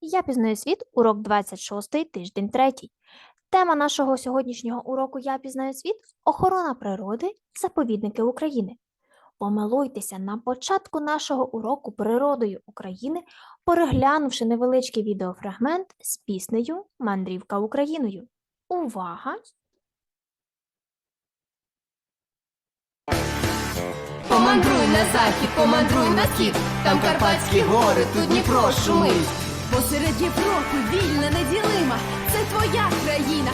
Я пізнаю світ, урок 26, тиждень 3. Тема нашого сьогоднішнього уроку Я пізнаю світ охорона природи, заповідники України. Помилуйтеся на початку нашого уроку природою України, переглянувши невеличкий відеофрагмент з піснею Мандрівка Україною. Увага! Помандруй на захід, помандруй на схід, там Карпатські гори, тут Дніпро шумить. Посеред Європи вільна, неділима, це твоя країна.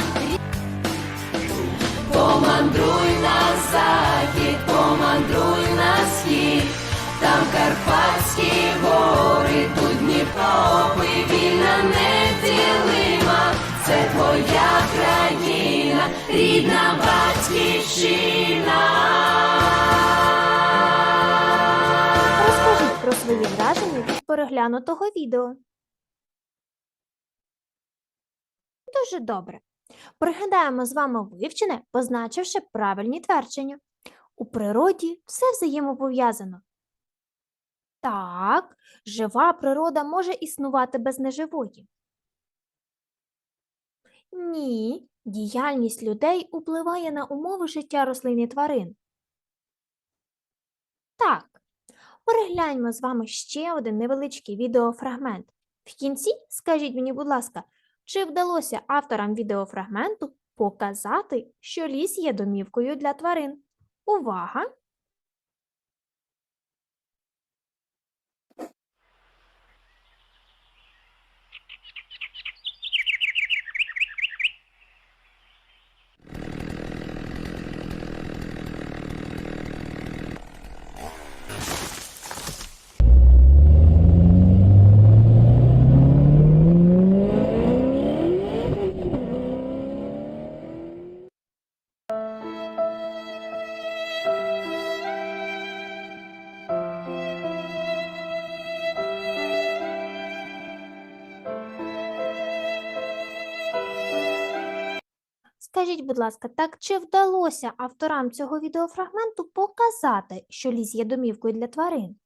Помандруй на захід, помандруй на схід, там Карпатські гори, тут Дніпропи, вільна, неділима, це твоя країна, рідна батьківщина. Розкажіть про свої враження від переглянутого відео. Дуже добре. Пригадаємо з вами вивчене, позначивши правильні твердження. У природі все взаємопов'язано. Так, жива природа може існувати без неживої. Ні, діяльність людей впливає на умови життя рослин і тварин. Так, перегляньмо з вами ще один невеличкий відеофрагмент. В кінці скажіть мені, будь ласка, чи вдалося авторам відеофрагменту показати, що ліс є домівкою для тварин? Увага! Скажіть, будь ласка, так чи вдалося авторам цього відеофрагменту показати, що ліс є домівкою для тварин?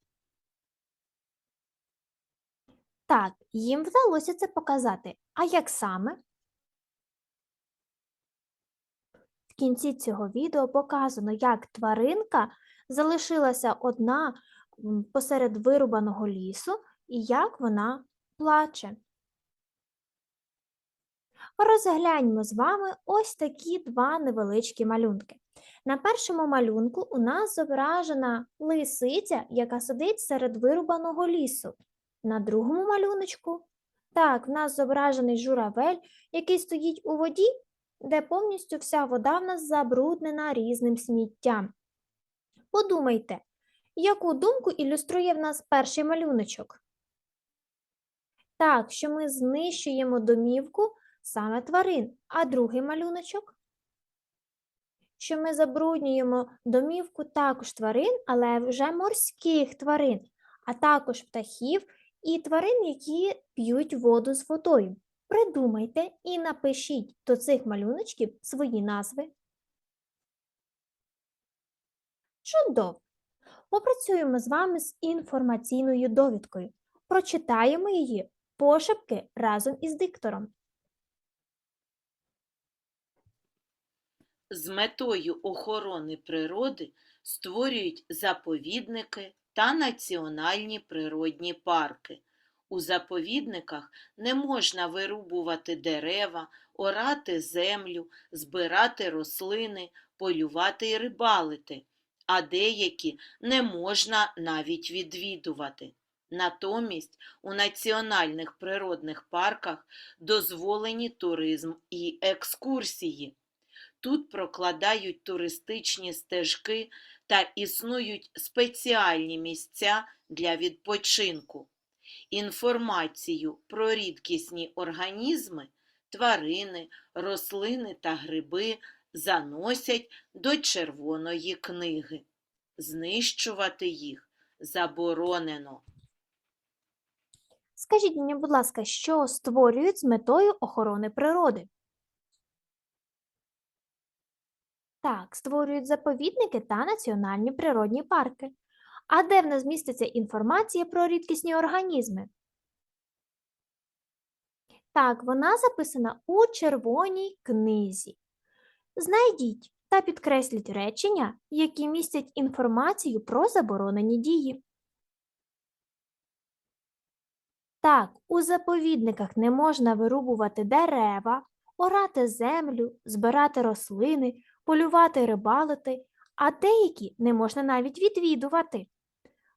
Так, їм вдалося це показати. А як саме? В кінці цього відео показано, як тваринка залишилася одна посеред вирубаного лісу і як вона плаче. Розгляньмо з вами ось такі два невеличкі малюнки. На першому малюнку у нас зображена лисиця, яка сидить серед вирубаного лісу. На другому малюночку так, в нас зображений журавель, який стоїть у воді, де повністю вся вода в нас забруднена різним сміттям. Подумайте, яку думку ілюструє в нас перший малюночок? Так, що ми знищуємо домівку саме тварин. А другий малюночок? Що ми забруднюємо домівку також тварин, але вже морських тварин, а також птахів і тварин, які п'ють воду з водою. Придумайте і напишіть до цих малюночків свої назви. Чудово! Попрацюємо з вами з інформаційною довідкою. Прочитаємо її пошепки разом із диктором. З метою охорони природи створюють заповідники та національні природні парки. У заповідниках не можна вирубувати дерева, орати землю, збирати рослини, полювати і рибалити, а деякі не можна навіть відвідувати. Натомість у національних природних парках дозволені туризм і екскурсії. Тут прокладають туристичні стежки та існують спеціальні місця для відпочинку. Інформацію про рідкісні організми, тварини, рослини та гриби заносять до Червоної книги. Знищувати їх заборонено. Скажіть мені, будь ласка, що створюють з метою охорони природи? Так, створюють заповідники та національні природні парки. А де в нас міститься інформація про рідкісні організми? Так, вона записана у червоній книзі. Знайдіть та підкресліть речення, які містять інформацію про заборонені дії. Так, у заповідниках не можна вирубувати дерева, орати землю, збирати рослини, полювати, рибалити, а деякі не можна навіть відвідувати.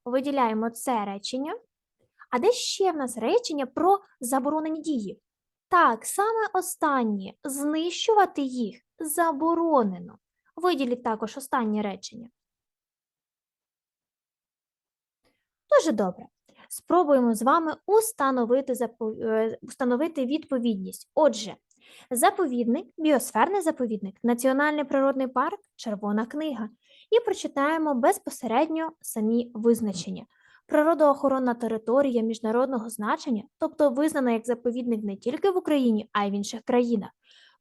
Виділяємо це речення. А де ще в нас речення про заборонені дії? Так, саме останнє знищувати їх заборонено. Виділіть також останнє речення. Дуже добре. Спробуємо з вами установити, е, установити відповідність. Отже, заповідник, біосферний заповідник, Національний природний парк, Червона книга. І прочитаємо безпосередньо самі визначення. Природоохоронна територія міжнародного значення, тобто визнана як заповідник не тільки в Україні, а й в інших країнах.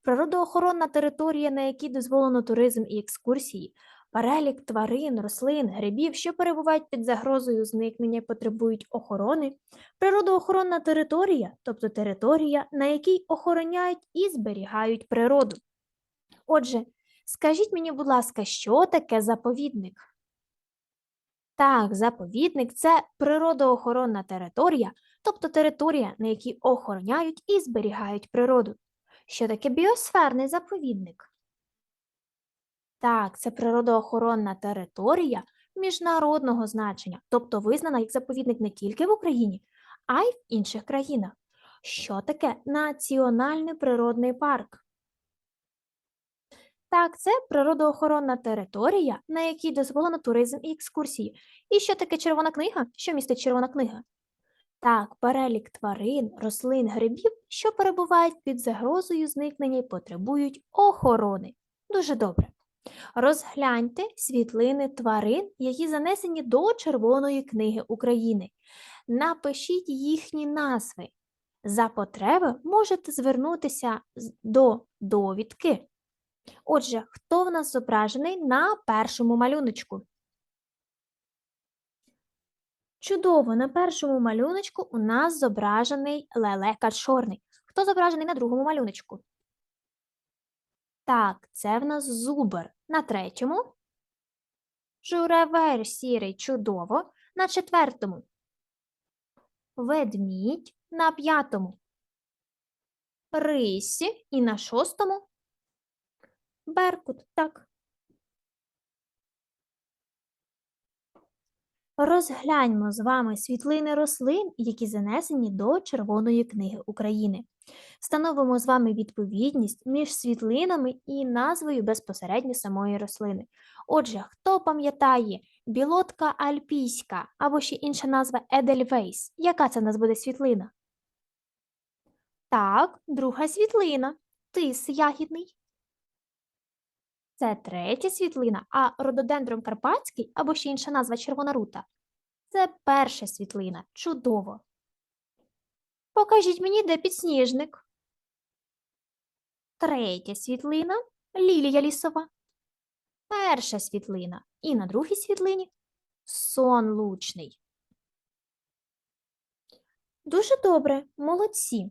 Природоохоронна територія, на якій дозволено туризм і екскурсії, перелік тварин, рослин, грибів, що перебувають під загрозою зникнення потребують охорони, природоохоронна територія, тобто територія, на якій охороняють і зберігають природу. Отже, скажіть мені, будь ласка, що таке заповідник? Так, заповідник це природоохоронна територія, тобто територія, на якій охороняють і зберігають природу. Що таке біосферний заповідник? Так, це природоохоронна територія міжнародного значення, тобто визнана як заповідник не тільки в Україні, а й в інших країнах. Що таке національний природний парк? Так, це природоохоронна територія, на якій дозволено туризм і екскурсії. І що таке червона книга? Що містить червона книга? Так, перелік тварин, рослин, грибів, що перебувають під загрозою зникнення і потребують охорони. Дуже добре. Розгляньте світлини тварин, які занесені до Червоної книги України. Напишіть їхні назви. За потреби можете звернутися до довідки. Отже, хто в нас зображений на першому малюночку? Чудово, на першому малюночку у нас зображений лелека чорний. Хто зображений на другому малюночку? Так, це в нас зубр. На третьому. Журавель сірий, чудово. На четвертому. Ведмідь на п'ятому. Рисі і на шостому. Беркут, так. Розгляньмо з вами світлини рослин, які занесені до Червоної книги України. Встановимо з вами відповідність між світлинами і назвою безпосередньо самої рослини. Отже, хто пам'ятає білотка альпійська або ще інша назва Едельвейс? Яка це в нас буде світлина? Так, друга світлина. Тис ягідний. Це третя світлина, а рододендрон карпатський або ще інша назва червона рута. Це перша світлина. Чудово. Покажіть мені, де підсніжник. Третя світлина лілія лісова. Перша світлина. І на другій світлині сон лучний. Дуже добре, молодці.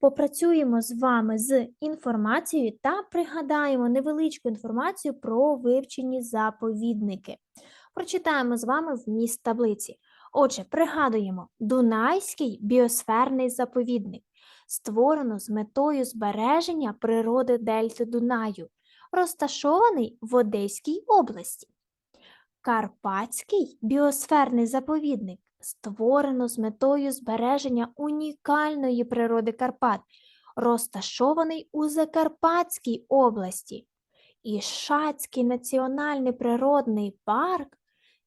Попрацюємо з вами з інформацією та пригадаємо невеличку інформацію про вивчені заповідники. Прочитаємо з вами вміст таблиці. Отже, пригадуємо Дунайський біосферний заповідник, створено з метою збереження природи дельти Дунаю, розташований в Одеській області. Карпатський біосферний заповідник створено з метою збереження унікальної природи Карпат, розташований у Закарпатській області. І національний природний парк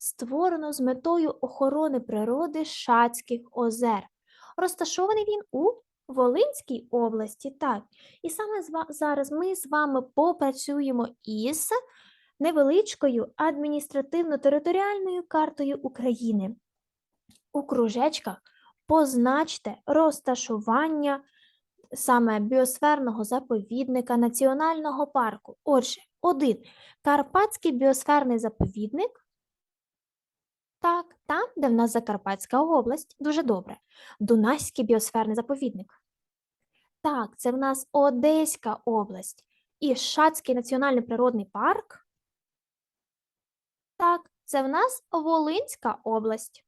створено з метою охорони природи Шацьких озер. Розташований він у Волинській області. Так. І саме зараз ми з вами попрацюємо із невеличкою адміністративно-територіальною картою України. У кружечках позначте розташування саме біосферного заповідника національного парку. Отже, один Карпатський біосферний заповідник. Так, там, де в нас Закарпатська область, дуже добре. Дунайський біосферний заповідник. Так, це в нас Одеська область. І Шацький національний природний парк. Так, це в нас Волинська область.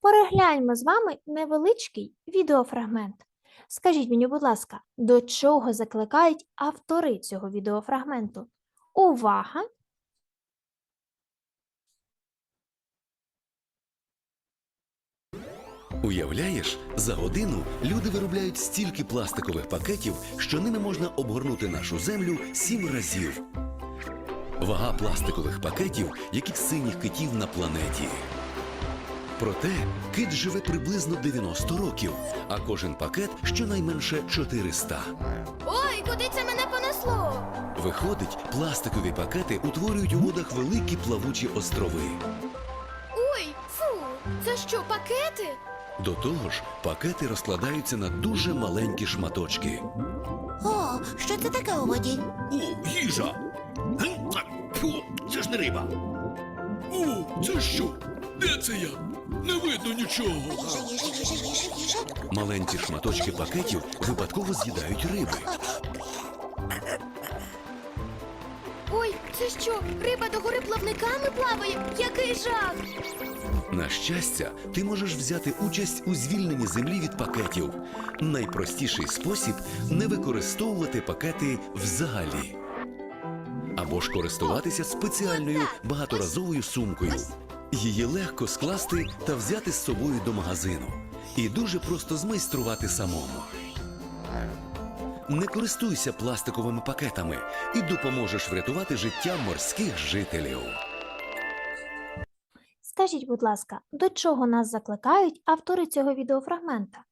Перегляньмо з вами невеличкий відеофрагмент. Скажіть мені, будь ласка, до чого закликають автори цього відеофрагменту? Увага! Уявляєш, за годину люди виробляють стільки пластикових пакетів, що ними можна обгорнути нашу землю сім разів. Вага пластикових пакетів, як і синіх китів на планеті. Проте кит живе приблизно 90 років, а кожен пакет щонайменше 400. Ой, куди це мене понесло? Виходить, пластикові пакети утворюють у водах великі плавучі острови. Ой, фу, це що, пакети? До того ж, пакети розкладаються на дуже маленькі шматочки. О, що це таке у воді? О, їжа! Фу, це ж не риба. О, це що? Де це я? Не видно нічого. Їжа, їжа, їжа, їжа, їжа. Маленькі шматочки пакетів випадково з'їдають риби. Ой, це що, риба догори плавниками плаває? Який жах! На щастя, ти можеш взяти участь у звільненні землі від пакетів. Найпростіший спосіб не використовувати пакети взагалі. Або ж користуватися спеціальною багаторазовою сумкою. Її легко скласти та взяти з собою до магазину. І дуже просто змайструвати самому. Не користуйся пластиковими пакетами і допоможеш врятувати життя морських жителів. Скажіть, будь ласка, до чого нас закликають автори цього відеофрагмента?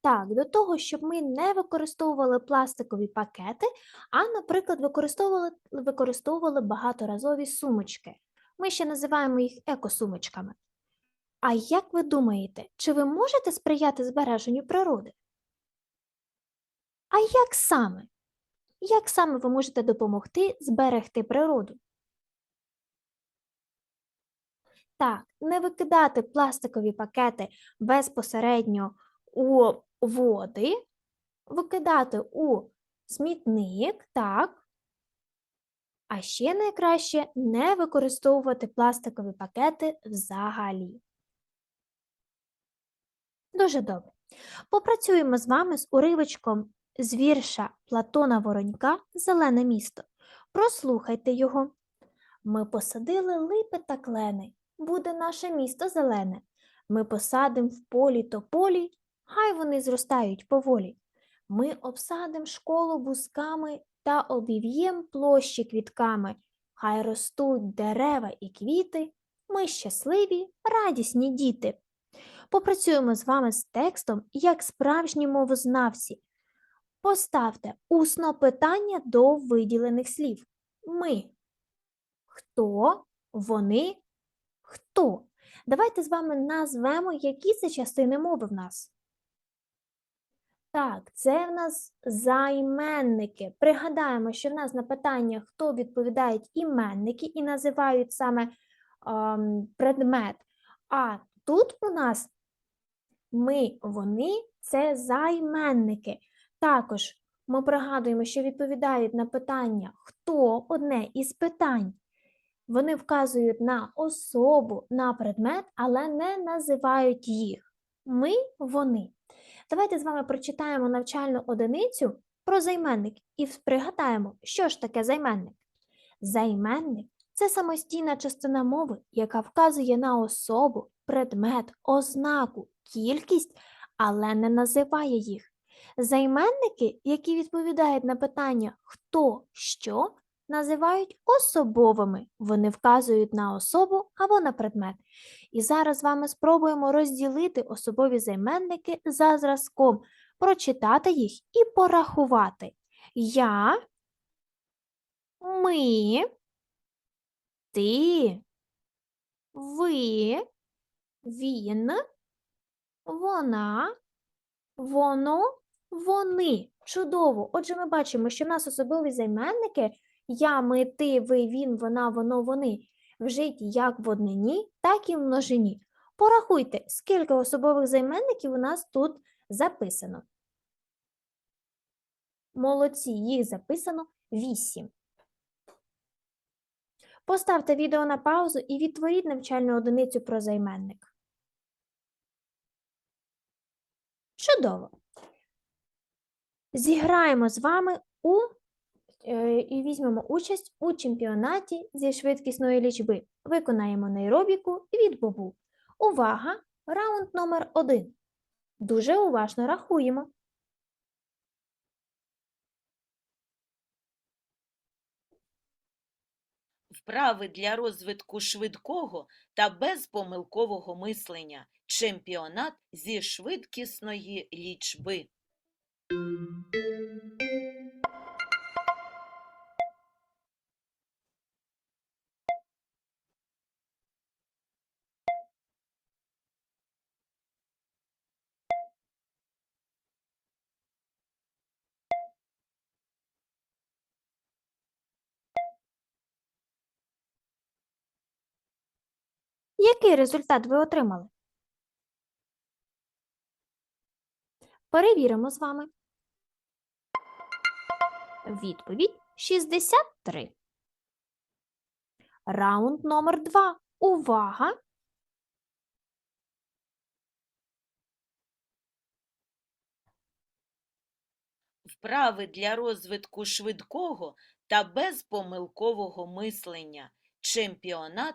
Так, до того, щоб ми не використовували пластикові пакети, а, наприклад, використовували, використовували багаторазові сумочки. Ми ще називаємо їх екосумочками. А як ви думаєте, чи ви можете сприяти збереженню природи? А як саме? Як саме ви можете допомогти зберегти природу? Так, не викидати пластикові пакети безпосередньо у води, викидати у смітник, так. А ще найкраще не використовувати пластикові пакети взагалі. Дуже добре. Попрацюємо з вами з уривочком з вірша Платона Воронька Зелене місто. Прослухайте його. Ми посадили липи та клени, буде наше місто зелене. Ми посадим в полі тополі, хай вони зростають поволі. Ми обсадим школу бусками та обів'єм площі квітками. Хай ростуть дерева і квіти, ми щасливі, радісні діти. Попрацюємо з вами з текстом як справжні мовознавці. Поставте усно питання до виділених слів. Ми. Хто? Вони? Хто? Давайте з вами назвемо, які це частини мови в нас. Так, це в нас займенники. Пригадаємо, що в нас на питання, хто відповідають іменники і називають саме ем, предмет. А тут у нас ми, вони це займенники. Також ми пригадуємо, що відповідають на питання хто одне із питань. Вони вказують на особу, на предмет, але не називають їх. Ми, вони. Давайте з вами прочитаємо навчальну одиницю про займенник і пригадаємо, що ж таке займенник. Займенник це самостійна частина мови, яка вказує на особу, предмет, ознаку, кількість, але не називає їх. Займенники, які відповідають на питання хто, що, називають особовими. Вони вказують на особу або на предмет. І зараз з вами спробуємо розділити особові займенники за зразком, прочитати їх і порахувати. Я, ми, ти, ви, він, вона, воно, вони. Чудово. Отже, ми бачимо, що в нас особові займенники я, ми, ти, ви, він, вона, воно, вони вжиті як в однині, так і в множині. Порахуйте, скільки особових займенників у нас тут записано. Молодці, їх записано 8. Поставте відео на паузу і відтворіть навчальну одиницю про займенник. Чудово! Зіграємо з вами у і візьмемо участь у чемпіонаті зі швидкісної лічби. Виконаємо нейробіку від Бобу. Увага! Раунд номер один. Дуже уважно рахуємо. Вправи для розвитку швидкого та безпомилкового мислення. Чемпіонат зі швидкісної лічби. Який результат ви отримали? Перевіримо з вами. Відповідь 63. Раунд номер 2. Увага! Вправи для розвитку швидкого та безпомилкового мислення. Чемпіонат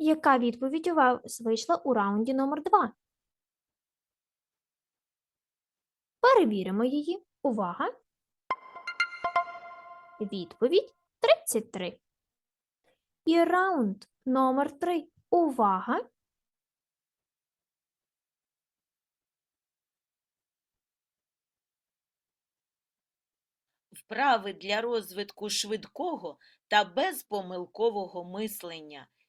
Яка відповідь у вас вийшла у раунді номер 2? Перевіримо її. Увага! Відповідь 33. І раунд номер 3. Увага! Вправи для розвитку швидкого та безпомилкового мислення.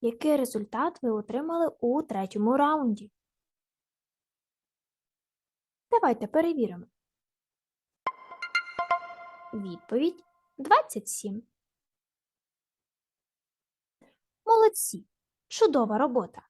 Який результат ви отримали у третьому раунді? Давайте перевіримо. Відповідь 27. Молодці! Чудова робота!